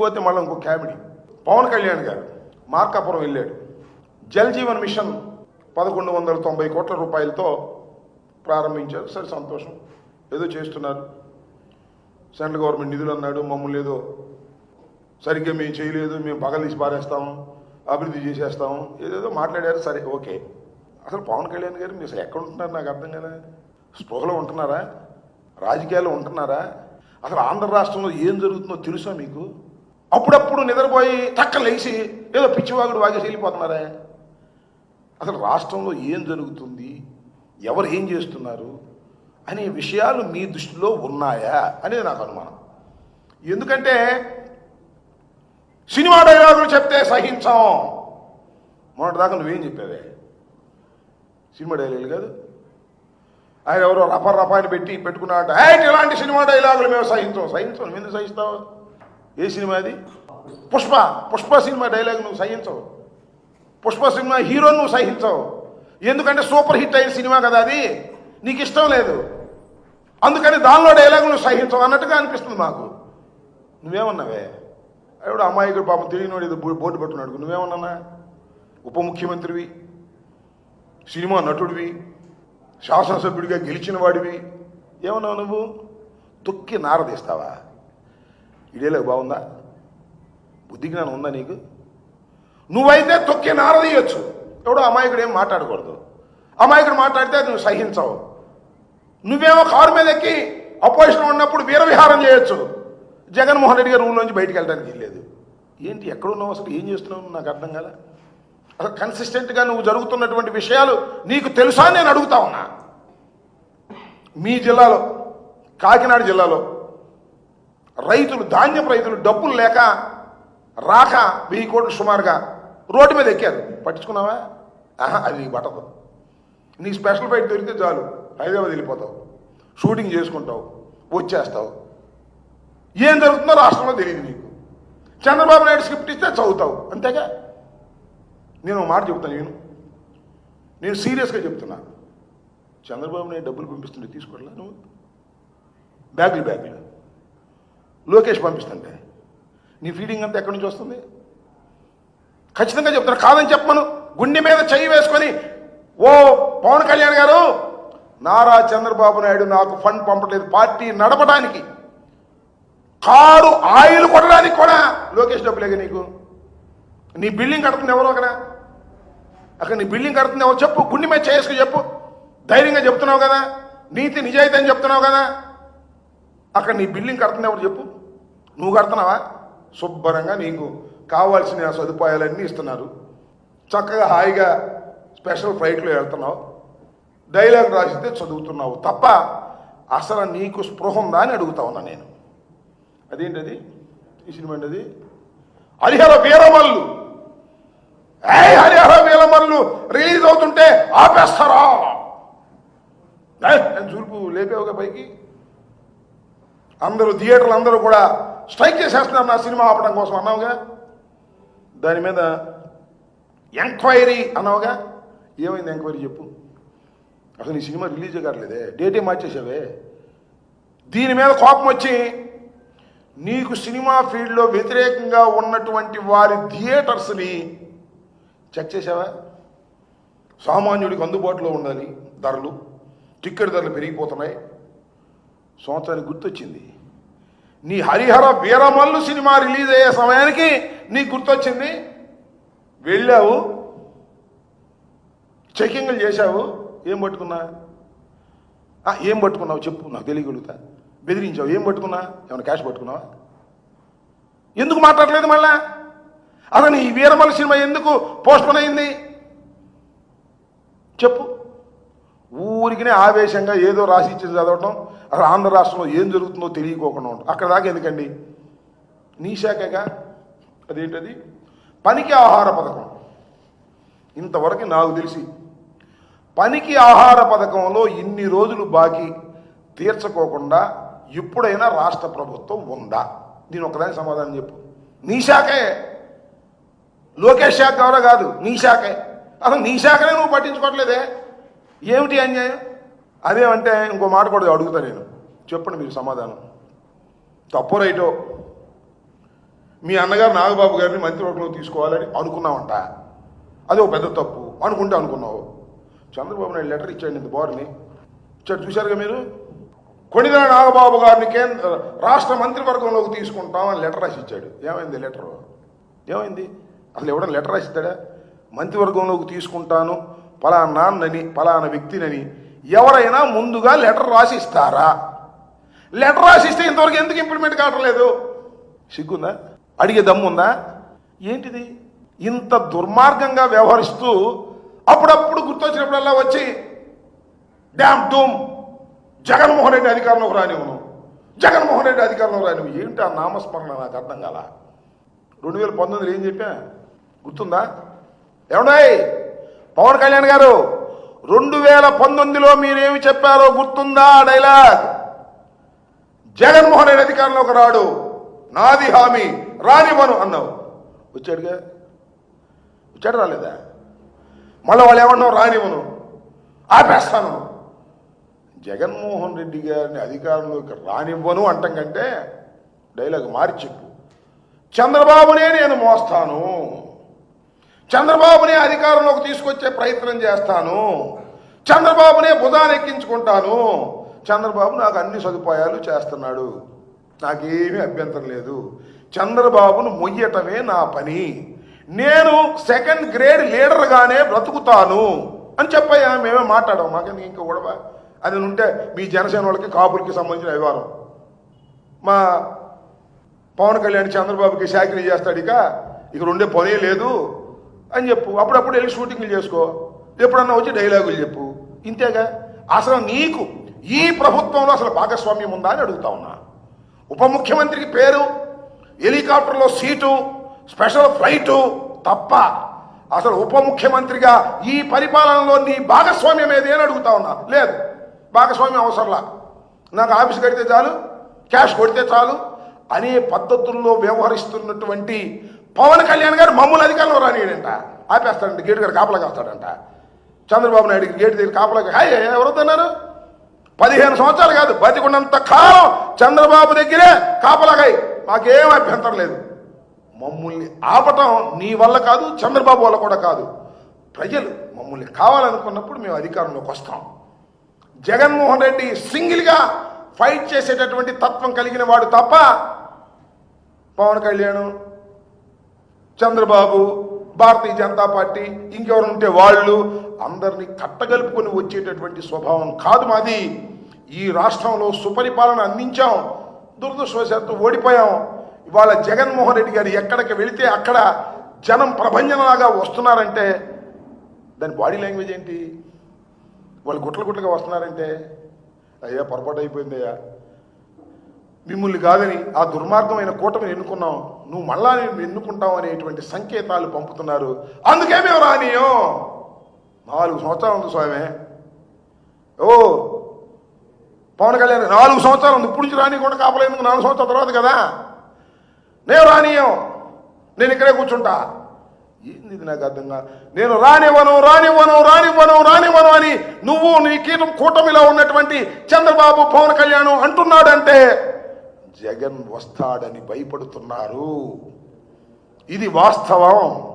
పోతే మళ్ళీ ఇంకో క్యాబిడీ పవన్ కళ్యాణ్ గారు మార్కాపురం వెళ్ళాడు. జల్ జీవన్ మిషన్ పదకొండు వందల తొంభై కోట్ల రూపాయలతో ప్రారంభించారు. సరే సంతోషం. ఏదో చేస్తున్నారు. సెంట్రల్ గవర్నమెంట్ నిధులు అన్నాడు మమ్మల్ని ఏదో సరిగ్గా మేము చేయలేదు మేము పగలు పారేస్తాము అభివృద్ధి చేసేస్తాము ఏదేదో మాట్లాడారు. సరే ఓకే. అసలు పవన్ కళ్యాణ్ గారు మీరు అసలు ఎక్కడ ఉంటున్నారు? నాకు అర్థం కదా స్పృహలో ఉంటున్నారా? రాజకీయాల్లో ఉంటున్నారా? అసలు ఆంధ్ర రాష్ట్రంలో ఏం జరుగుతుందో తెలుసా మీకు? అప్పుడప్పుడు నిద్రపోయి టక్క లేచి ఏదో పిచ్చివాగుడు వాగేసి వెళ్ళిపోతున్నారే? అసలు రాష్ట్రంలో ఏం జరుగుతుంది? ఎవరు ఏం చేస్తున్నారు? అనే విషయాలు మీ దృష్టిలో ఉన్నాయా? అనేది నాకు అనుమానం. ఎందుకంటే సినిమా డైలాగులు చెప్తే సహించాం. మొన్నటిదాకా నువ్వేం చెప్పేవే? సినిమా డైలాగులు కాదు. ఆయన ఎవరో రప రపాని పెట్టి పెట్టుకున్నాడు ఇలాంటి సినిమా డైలాగులు మేము సహించాం. సహించాం. నువ్వు ఎందుకు సహిస్తావు? ఏ సినిమా అది? పుష్ప పుష్ప సినిమా డైలాగ్ నువ్వు సహించవు. పుష్ప సినిమా హీరో నువ్వు సహించవు. ఎందుకంటే సూపర్ హిట్ అయిన సినిమా కదా అది. నీకు ఇష్టం లేదు. అందుకని దానిలో డైలాగ్ నువ్వు సహించవు అన్నట్టుగా అనిపిస్తుంది మాకు. నువ్వేమన్నావే? ఆవిడ అమ్మాయికుడు పాపం తెలియనివాడు ఏదో బో- బోర్డు పట్టున్నాడు. నువ్వేమన్నా ఉప ముఖ్యమంత్రివి సినిమా నటుడివి శాసనసభ్యుడిగా గెలిచిన వాడివి. ఏమన్నావు నువ్వు? తొక్కి నారదీస్తావా? ఇడేలా బాగుందా? బుద్ధి జ్ఞానం ఉందా నీకు? నువ్వైతే తొక్కి నారదీయచ్చు ఎవడో అమాయకుడు ఏం మాట్లాడకూడదు. అమాయకుడు మాట్లాడితే అది నువ్వు సహించవు. నువ్వేమో కారు మీద ఎక్కి అపోజిషన్ ఉన్నప్పుడు వీరవిహారం చేయొచ్చు. జగన్మోహన్ రెడ్డి గారు రూమ్ బయటికి వెళ్ళడానికి వెళ్ళలేదు ఏంటి ఎక్కడున్నావు అసలు? ఏం చేస్తున్నావు? నాకు అర్థం కదా అసలు కన్సిస్టెంట్గా నువ్వు జరుగుతున్నటువంటి విషయాలు నీకు తెలుసా నేను అడుగుతా ఉన్నా. మీ జిల్లాలో కాకినాడ జిల్లాలో రైతులు ధాన్యపు రైతులు డబ్బులు లేక రాక వెయ్యి కోట్లు సుమారుగా రోడ్డు మీద ఎక్కారు. పట్టించుకున్నావా? ఆహా అది నీకు పట్టదు. నీ స్పెషల్ బయట దొరికితే చాలు. హైదరాబాద్ వెళ్ళిపోతావు. షూటింగ్ చేసుకుంటావు. వచ్చేస్తావు. ఏం జరుగుతుందో రాష్ట్రంలో తెలియదు నీకు. చంద్రబాబు నాయుడు స్క్రిప్ట్ ఇస్తే చదువుతావు. అంతేగా? నేను మాట చెప్తాను నేను నేను సీరియస్గా చెప్తున్నా. చంద్రబాబు నాయుడు డబ్బులు పంపిస్తుంటే తీసుకోవట్లా నువ్వు? బ్యాగులు బ్యాగులు. లోకేష్ పంపిస్తుంటే. నీ ఫీడింగ్ అంతా ఎక్కడి నుంచి వస్తుంది? ఖచ్చితంగా చెప్తాను కాదని చెప్పను గుండె మీద చెయ్యి వేసుకొని ఓ పవన్ కళ్యాణ్ గారు నారా చంద్రబాబు నాయుడు నాకు ఫండ్ పంపట్లేదు పార్టీ నడపడానికి. కారు ఆయిల్ కొట్టడానికి కూడా లోకేష్ డబ్బులేగా నీకు. నీ బిల్డింగ్ కడుతుంది ఎవరో అక్కడ? అక్కడ నీ బిల్డింగ్ కడుతుంది ఎవరు చెప్పు గుండె మీద చేసుకుని చెప్పు. ధైర్యంగా చెప్తున్నావు కదా నీతి నిజాయితీ అని చెప్తున్నావు కదా. అక్కడ నీ బిల్డింగ్ కడుతుంది ఎవరు చెప్పు? నువ్వు కడుతున్నావా? శుభ్రంగా నీకు కావాల్సిన సదుపాయాలన్నీ ఇస్తున్నారు. చక్కగా హాయిగా స్పెషల్ ఫ్లైట్లో వెళ్తున్నావు. డైలాగ్ రాసితే చదువుతున్నావు తప్ప అసలు నీకు స్పృహ ఉందా అని అడుగుతా ఉన్నా నేను. అదేంటది? ఈ సినిమా అది హరిహర వీరమల్లు. ఏ హరిహర వీరమల్లు రిలీజ్ అవుతుంటే ఆపేస్తారా? నేను చూపు లేపేవుగా పైకి. అందరూ థియేటర్లు అందరూ కూడా స్ట్రైక్ చేసేస్తున్నారు నా సినిమా ఆపడం కోసం అన్నావుగా? దాని మీద ఎంక్వైరీ అన్నావుగా? ఏమైంది ఎంక్వైరీ చెప్పు. అసలు నీ సినిమా రిలీజ్ కావట్లేదే. డేటే మార్చేసావే దీని మీద కోపం వచ్చి నీకు సినిమా ఫీల్డ్లో వ్యతిరేకంగా ఉన్నటువంటి వారి థియేటర్స్ని చెక్ చేసావా సామాన్యుడికి అందుబాటులో ఉండాలి ధరలు. టిక్కెట్ ధరలు పెరిగిపోతున్నాయి. సంవత్సరానికి గుర్తొచ్చింది. నీ హరిహర వీరమల్లు సినిమా రిలీజ్ అయ్యే సమయానికి నీకు గుర్తొచ్చింది? వెళ్ళావు? చెకింగ్లు చేశావు? ఏం పట్టుకున్నా? ఏం పట్టుకున్నావు చెప్పు నాకు తెలియగలుగుతా. బెదిరించావు ఏం పట్టుకున్నా? ఏమైనా క్యాష్ పట్టుకున్నావా? ఎందుకు మాట్లాడలేదు మళ్ళా? అతను ఈ వీరమల్లు సినిమా ఎందుకు పోస్ట్పోన్ అయింది? చెప్పు. ఊరికినే ఆవేశంగా ఏదో రాసి ఇచ్చేది చదవటం అక్కడ ఆంధ్ర రాష్ట్రంలో ఏం జరుగుతుందో తెలియకోకుండా ఉంటాం అక్కడ దాకా ఎందుకండి? నీ శాఖగా? అదేంటది? పనికి ఆహార పథకం. ఇంతవరకు నాకు తెలిసి పనికి ఆహార పథకంలో ఇన్ని రోజులు బాకీ తీర్చుకోకుండా ఎప్పుడైనా రాష్ట్ర ప్రభుత్వం ఉందా? నేను ఒకదాని సమాధానం చెప్పు. నీ శాఖే. లోకేష్ శాఖ ఎవరో కాదు నీ శాఖే. అసలు నీ శాఖనే నువ్వు పట్టించుకోవట్లేదే. ఏమిటి అన్యాయం? అదేమంటే ఇంకో మాట కూడా అడుగుతా నేను. చెప్పండి మీరు సమాధానం. తప్పు రైటో? మీ అన్నగారు నాగబాబు గారిని మంత్రివర్గంలో తీసుకోవాలని అనుకున్నామంట అది ఒక పెద్ద తప్పు. అనుకుంటే అనుకున్నావు. చంద్రబాబు నాయుడు లెటర్ ఇచ్చాడు ఇంత బోర్ని. ఇచ్చాడు చూశారుగా మీరు? కొణిదెల నాగబాబు గారిని కేంద్ర రాష్ట్ర మంత్రివర్గంలోకి తీసుకుంటామని లెటర్ రాసి ఇచ్చాడు. ఏమైంది లెటర్? ఏమైంది? అసలు ఎవడన్నా లెటర్ రాసిస్తాడా మంత్రివర్గంలోకి తీసుకుంటాను. ఫలానాన్నని నాన్నని పలానా వ్యక్తినని ఎవరైనా ముందుగా లెటర్ రాసి ఇస్తారా లెటర్ రాసిస్తే ఇంతవరకు ఎందుకు ఇంప్లిమెంట్ కావట్లేదు సిగ్గుందా? అడిగే దమ్ముందా? ఏంటిది? ఇంత దుర్మార్గంగా వ్యవహరిస్తూ అప్పుడప్పుడు గుర్తొచ్చినప్పుడల్లా వచ్చి డ్యామ్ డూమ్ జగన్మోహన్ రెడ్డి అధికారంలోకి రానివ్వను జగన్మోహన్ రెడ్డి అధికారంలోకి రానివ్వు. ఏంటి ఆ నామస్మరణ నాకు అర్థం కాల? రెండు వేల పంతొమ్మిదిలో ఏం చెప్పా? గుర్తుందా? ఏమన్నాయి పవన్ కళ్యాణ్ గారు రెండు వేల పంతొమ్మిదిలో మీరేమి చెప్పారో గుర్తుందా డైలాగ్? జగన్మోహన్ రెడ్డి అధికారంలోకి రాడు నాది హామీ రానివ్వను అన్నావు. వచ్చాడుగా? వచ్చాడు రాలేదా? మళ్ళీ వాళ్ళు ఏమన్నావు? రానివ్వను. ఆపేస్తాను. జగన్మోహన్ రెడ్డి గారిని అధికారంలోకి రానివ్వను అంటం కంటే డైలాగ్ మార్చి చెప్పు చంద్రబాబునే నేను మోస్తాను. చంద్రబాబునే అధికారంలోకి తీసుకొచ్చే ప్రయత్నం చేస్తాను. చంద్రబాబునే భుజాన్ని ఎక్కించుకుంటాను. చంద్రబాబు నాకు అన్ని సదుపాయాలు చేస్తున్నాడు. నాకేమీ అభ్యంతరం లేదు. చంద్రబాబును మొయ్యటమే నా పని. నేను సెకండ్ గ్రేడ్ లీడర్గానే బ్రతుకుతాను అని చెప్పయ్యా. మేమే మాట్లాడాం మాకెందుకు ఇంకా గొడవ అది ఉంటే మీ జనసేన వాళ్ళకి కాపులకి సంబంధించిన వ్యవహారం. మా పవన్ కళ్యాణ్ చంద్రబాబుకి శాఖరీ చేస్తాడు ఇక. ఇక ఉండే పనే లేదు. అని చెప్పు. అప్పుడప్పుడు వెళ్ళి షూటింగ్లు చేసుకో. ఎప్పుడన్నా వచ్చి డైలాగులు చెప్పు. ఇంతేగా? అసలు నీకు ఈ ప్రభుత్వంలో అసలు భాగస్వామ్యం ఉందా అని అడుగుతా ఉన్నా. ఉప ముఖ్యమంత్రికి పేరు హెలికాప్టర్లో సీటు స్పెషల్ ఫ్లైటు తప్ప అసలు ఉప ముఖ్యమంత్రిగా ఈ పరిపాలనలో నీ భాగస్వామ్యం ఏది అని అడుగుతా ఉన్నా. లేదు. భాగస్వామ్యం అవసరంలా. నాకు ఆఫీస్ కడితే చాలు క్యాష్ కొడితే చాలు అనే పద్ధతుల్లో వ్యవహరిస్తున్నటువంటి పవన్ కళ్యాణ్ గారు మమ్మల్ని అధికారంలో రానియడంట ఆపేస్తాడంట గేటు గారు కాపలా కాస్తాడంట. చంద్రబాబు నాయుడు గేటు దగ్గర కాపలా హాయ్ ఎవరొద్దన్నారు పదిహేను సంవత్సరాలు కాదు బతికున్నంత కాలం చంద్రబాబు దగ్గరే కాపలాగాయి మాకేం అభ్యంతరం లేదు. మమ్మల్ని ఆపటం నీ వల్ల కాదు చంద్రబాబు వల్ల కూడా కాదు. ప్రజలు మమ్మల్ని కావాలనుకున్నప్పుడు మేము అధికారంలోకి వస్తాం. జగన్మోహన్ రెడ్డి సింగిల్గా ఫైట్ చేసేటటువంటి తత్వం కలిగిన వాడు తప్ప పవన్ కళ్యాణ్ చంద్రబాబు భారతీయ జనతా పార్టీ ఇంకెవరు ఉంటే వాళ్ళు అందరినీ కట్టగలుపుకొని వచ్చేటటువంటి స్వభావం కాదు మాది. ఈ రాష్ట్రంలో సుపరిపాలన అందించాం దురదృష్టవశాత్తు ఓడిపోయాం. ఇవాళ జగన్మోహన్ రెడ్డి గారు ఎక్కడికి వెళితే అక్కడ జనం ప్రభంజనలాగా వస్తున్నారంటే దాని బాడీ లాంగ్వేజ్ ఏంటి? వాళ్ళు గుట్ల గుట్లగా వస్తున్నారంటే అయ్యా పొరపాటు అయిపోయిందయ్యా. మిమ్మల్ని కాదని ఆ దుర్మార్గమైన కూటమిని ఎన్నుకున్నాం నువ్వు మళ్ళా నేను ఎన్నుకుంటావు అనేటువంటి సంకేతాలు పంపుతున్నారు. అందుకే మేము నాలుగు సంవత్సరాలు ఉంది స్వామి. ఓ పవన్ కళ్యాణ్ నాలుగు సంవత్సరాలు ఉంది. ఇప్పుడు నుంచి కూడా కాపలేము నాలుగు సంవత్సరాల తర్వాత కదా. నేను రానియం నేను ఇక్కడే కూర్చుంటా. ఏంది ఇది నాకు అర్థంగా నేను రానివ్వను రానివ్వను రానివ్వను రానివ్వను అని నువ్వు నీ కీటం కూటమిలో ఉన్నటువంటి చంద్రబాబు పవన్ కళ్యాణ్ అంటున్నాడంటే జగన్ వస్తాడని భయపడుతున్నారు. ఇది వాస్తవం.